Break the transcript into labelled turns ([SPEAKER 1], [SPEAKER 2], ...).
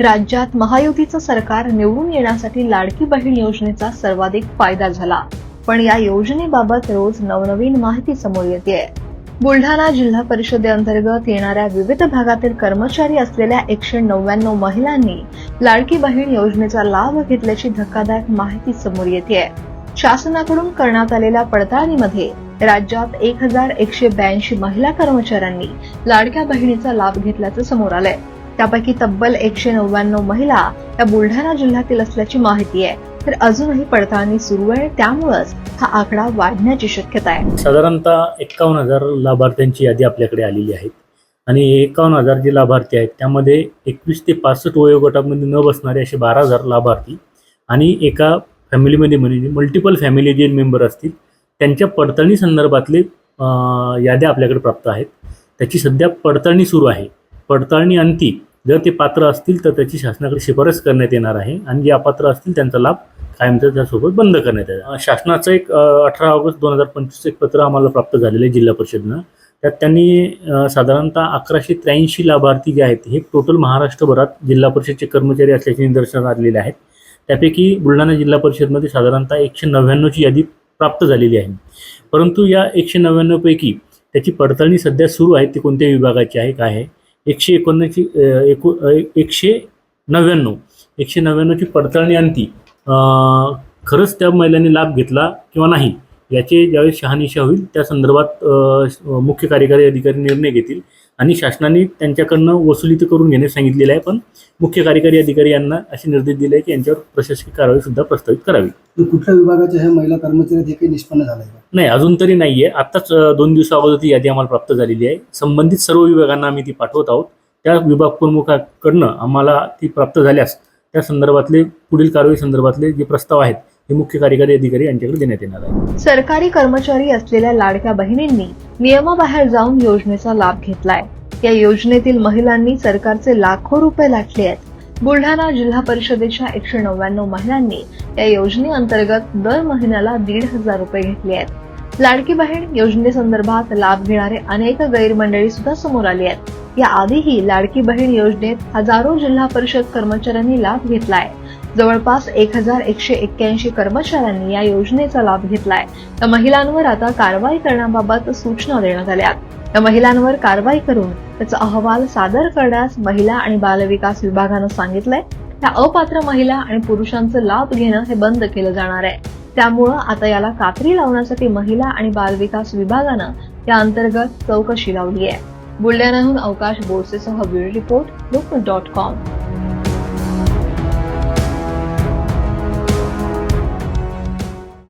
[SPEAKER 1] राज्यात महायुतीचं सरकार निवडून येण्यासाठी लाडकी बहीण योजनेचा सर्वाधिक फायदा झाला. पण या योजनेबाबत रोज नवनवीन माहिती समोर येते. बुलढाणा जिल्हा परिषदेअंतर्गत येणाऱ्या विविध भागातील कर्मचारी असलेल्या एकशे नव्याण्णव महिलांनी लाडकी बहीण योजनेचा लाभ घेतल्याची धक्कादायक माहिती समोर येते. शासनाकडून करण्यात आलेल्या पडताळणीमध्ये राज्यात एक हजार एकशे ब्याऐंशी महिला कर्मचाऱ्यांनी लाडक्या बहिणीचा लाभ घेतल्याचं समोर आलंय. त्यापैकी तब्बल एकशे नव्याण्णव महिला या बुलढाणा जिल्ह्यातील असल्याची माहिती आहे. तर अजूनही पडताळणी सुरू आहे. त्यामुळेच हा आकडा वाढण्याची शक्यता आहे.
[SPEAKER 2] साधारणतः एक्कावन्न हजार लाभार्थ्यांची यादी आपल्याकडे आलेली आहे आणि एकावन्न हजार जे लाभार्थी आहेत त्यामध्ये एकवीस ते पासष्ट वयोगटामध्ये न बसणारे असे बारा हजार लाभार्थी आणि एका फॅमिलीमध्ये म्हणजे मल्टिपल फॅमिली जे मेंबर असतील त्यांच्या पडताळणी संदर्भातले याद्या आपल्याकडे प्राप्त आहेत. त्याची सध्या पडताळणी सुरू आहे. पडताळणी अंती जर ते पात्र असतील तर त्याची शासनाकडे शिफारस करण्यात येणार आहे आणि जे अपात्र असतील त्यांचा लाभ कायमचा त्यासोबत बंद करण्यात येईल शासनाचं एक अठरा ऑगस्ट दोन हजार पंचवीस एक पत्र आम्हाला प्राप्त झालेलं आहे जिल्हा परिषदनं. त्यात त्यांनी साधारणतः अकराशे त्र्याऐंशी लाभार्थी जे आहेत हे टोटल महाराष्ट्रभरात जिल्हा परिषदचे कर्मचारी असल्याचे निदर्शनात आलेले आहेत. त्यापैकी बुलढाणा जिल्हा परिषदमध्ये साधारणतः एकशे नव्याण्णवची यादी प्राप्त झालेली आहे. परंतु या एकशे नव्याण्णवपैकी त्याची पडताळणी सध्या सुरू आहे ती कोणत्या विभागाची आहे काय आहे? एकशे एकोणची अं, एकू एकशे नव्याण्णव एकशे नव्याण्णवची पडताळणी अंती खरंच त्या महिलांनी लाभ घेतला किंवा नाही याचे ज्यावेळेस शहानिशा होईल त्या संदर्भात मुख्य कार्यकारी अधिकारी निर्णय घेतील. आणि शासनाने त्यांच्याकडनं वसुली तर करून घेण्यास सांगितलेलं आहे पण मुख्य कार्यकारी अधिकारी यांना असे निर्देश दिले आहे की यांच्यावर प्रशासकीय कारवाई सुद्धा प्रस्तावित करावी.
[SPEAKER 3] कुठल्या विभागाच्या ह्या महिला कर्मचारी हे काही निष्पन्न झालंय का?
[SPEAKER 2] नाही अजून तरी नाही आहे आत्ताच दोन दिवसा अगोदर ती यादी आम्हाला प्राप्त झालेली आहे. संबंधित सर्व विभागांना आम्ही ती पाठवत आहोत. त्या विभाग प्रमुखाकडनं आम्हाला ती प्राप्त झाल्यास त्या संदर्भातले पुढील कारवाई संदर्भातले जे प्रस्ताव आहेत हे मुख्य कार्यकारी अधिकारी यांच्याकडे देण्यात येणार आहे.
[SPEAKER 1] सरकारी कर्मचारी असलेल्या लाडक्या बहिणींनी नियमाबाहेर जाऊन योजनेचा लाभ घेतलाय. या योजनेतील महिलांनी सरकारचे लाखो रुपये लाटले आहेत. बुलढाणा जिल्हा परिषदेच्या एकशे नव्याण्णव महिलांनी या योजनेअंतर्गत दर महिन्याला दीड हजार रुपये घेतले आहेत. लाडकी बहीण योजनेसंदर्भात लाभ घेणारे अनेक गैरमंडळी सुद्धा समोर आली आहेत. या आधीही लाडकी बहीण योजनेत हजारो जिल्हा परिषद कर्मचाऱ्यांनी लाभ घेतलाय. जवळपास एक हजार एकशे एक्क्याऐंशी कर्मचाऱ्यांनी या योजनेचा लाभ घेतलाय. तर महिलांवर आता कारवाई करण्याबाबत सूचना देण्यात आल्या या महिलांवर कारवाई करून त्याचा अहवाल सादर करण्यास महिला आणि बालविकास विभागानं सांगितलंय. त्या अपात्र महिला आणि पुरुषांचं लाभ घेणं हे बंद केलं जाणार आहे. त्यामुळं आता याला कात्री लावण्यासाठी महिला आणि बालविकास विभागानं या अंतर्गत चौकशी लावली आहे बुलढाण्याहून अवकाश बोरसेसह bureau report Lokmat dot com.